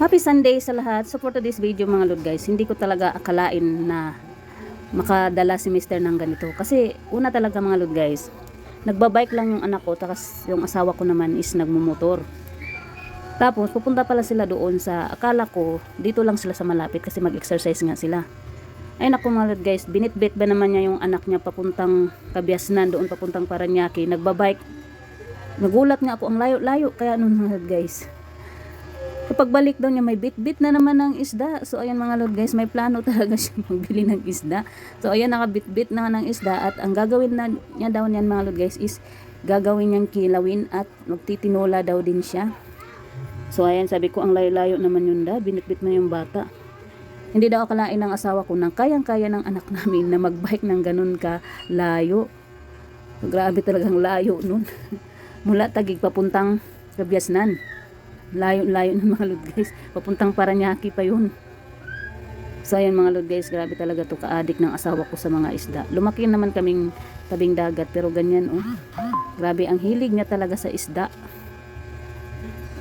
Happy Sunday sa lahat. So for today's video mga lord guys, hindi ko talaga akalain na makadala si Mr. ng ganito. Kasi una talaga mga lord guys, nagbabike lang yung anak ko, tapos yung asawa ko naman is nagmumotor. Tapos pupunta pala sila doon sa, akala ko, dito lang sila sa malapit kasi mag-exercise nga sila. Ay naku mga lord guys, binitbit ba naman niya yung anak niya papuntang Kabiasnan, doon papuntang Paranaque, nagbabike. Nagulat nga ako ang layo-layo, kaya ano mga lord guys. Kapag balik daw niya, may bit-bit na naman ng isda. So, ayan mga lord guys, may plano talaga siya magbili ng isda. So, ayan, nakabit-bit na ng isda. At ang gagawin na niya daw niyan mga lord guys is gagawin niyang kilawin at magtitinola daw din siya. So, ayan, sabi ko, ang layo-layo naman yun da. Binitbit mo yung bata. Hindi daw akalain ng asawa ko na kayang-kaya ng anak namin na magbike ng ganun ka layo. Grabe talagang layo nun. Mula tagig papuntang Kabiasnan layo-layo ng mga lord guys. Papuntang Paranaque pa yun. So ayan mga lord guys, grabe talaga to kaadik ng asawa ko sa mga isda. Lumaki naman kaming tabing dagat pero ganyan oh. Grabe ang hilig niya talaga sa isda.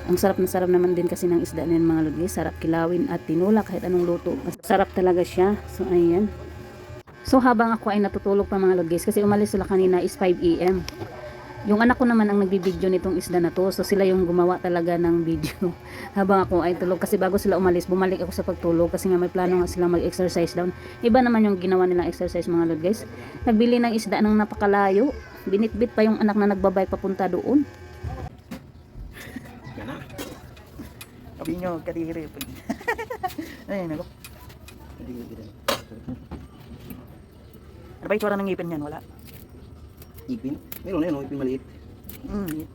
Ang sarap na sarap naman din kasi ng isda na yan mga lord guys. Sarap kilawin at tinula kahit anong luto. Sarap talaga siya. So ayan. So habang ako ay natutulog pa mga lord guys kasi umalis sila kanina is 5 a.m. Yung anak ko naman ang nagbibideo nitong isda na to. So sila yung gumawa talaga ng video. Habang ako ay tulog. Kasi bago sila umalis, bumalik ako sa pagtulog. Kasi nga may plano nga silang mag-exercise down. Iba naman yung ginawa nilang exercise mga lord guys. Nagbili ng isda ng napakalayo. Binitbit pa yung anak na nagbabike papunta doon. Sabi nyo, kadiri. Ayun, ako. Ano ba itsura ng ngipin yan? Wala. Ipin? Meron yun, oh, ipin maliit. Mm.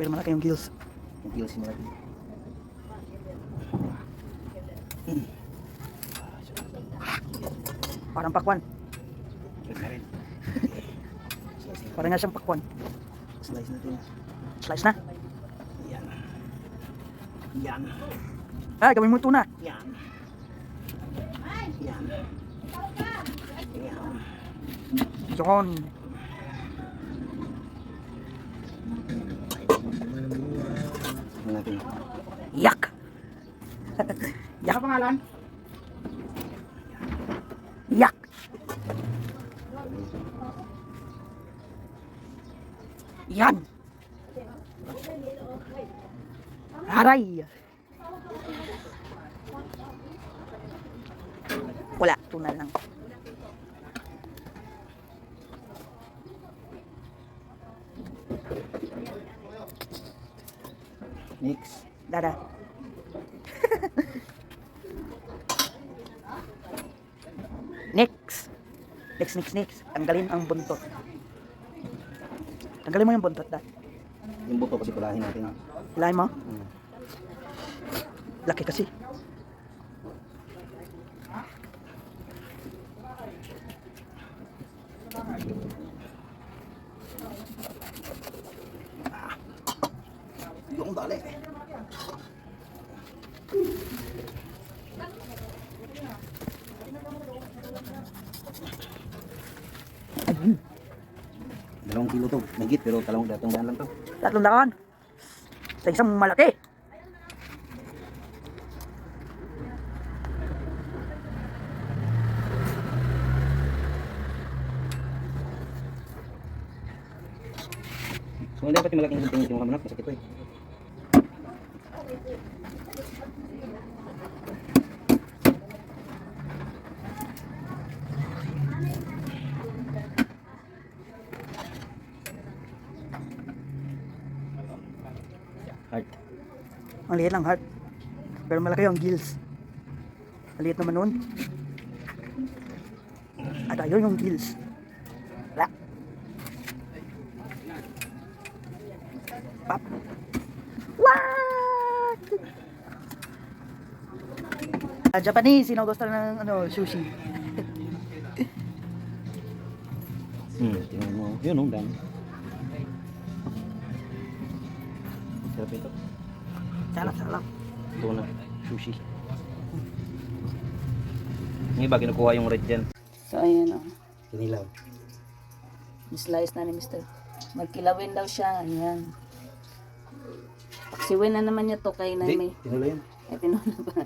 Pero malaki yung gills. Yung gills mo natin. Parang pakwan. Parang nga siyang pakwan. Slice natin. Slice na. Yan. Yan. Ay, gawin mo tuna. Yan. Yan. Yan. Ano natin? Yak. Yak ang pangalan? Yak. Yan. Aray. Wala, tuna lang. Next. Dada. next. Next, next, next. Tanggalin ang buntot. Tanggalin mo yung buntot, dad. Yung buto kasi pulahin natin. Hilahin mo. Hmm. Laki kasi. Yung dali. Dalawang kilo to. Nagit pero talong datong daan lang to. Tatlong daan. Sa isang malaki. Kung hindi dapat yung malaking gunting yung kamanap, masakit to eh. Heart. Ang liit lang heart. Pero malaki yung gills. Maliit naman nun. At ayun yung gills. Wala. Pop. Ah, Japanese, sino gusto ng ano, sushi? Hmm, tingnan mo. Yun, oh, dami. Sarap ito. Sarap, sarap. Ito na, sushi. Yung iba, kinukuha yung red dyan. So ayan oh. Kinilaw. Slice na ni Mr. Magkilawin daw siya. Ayan. Paksiwin na naman niya to kay na may... Tinula yan. Ay, tinula ba?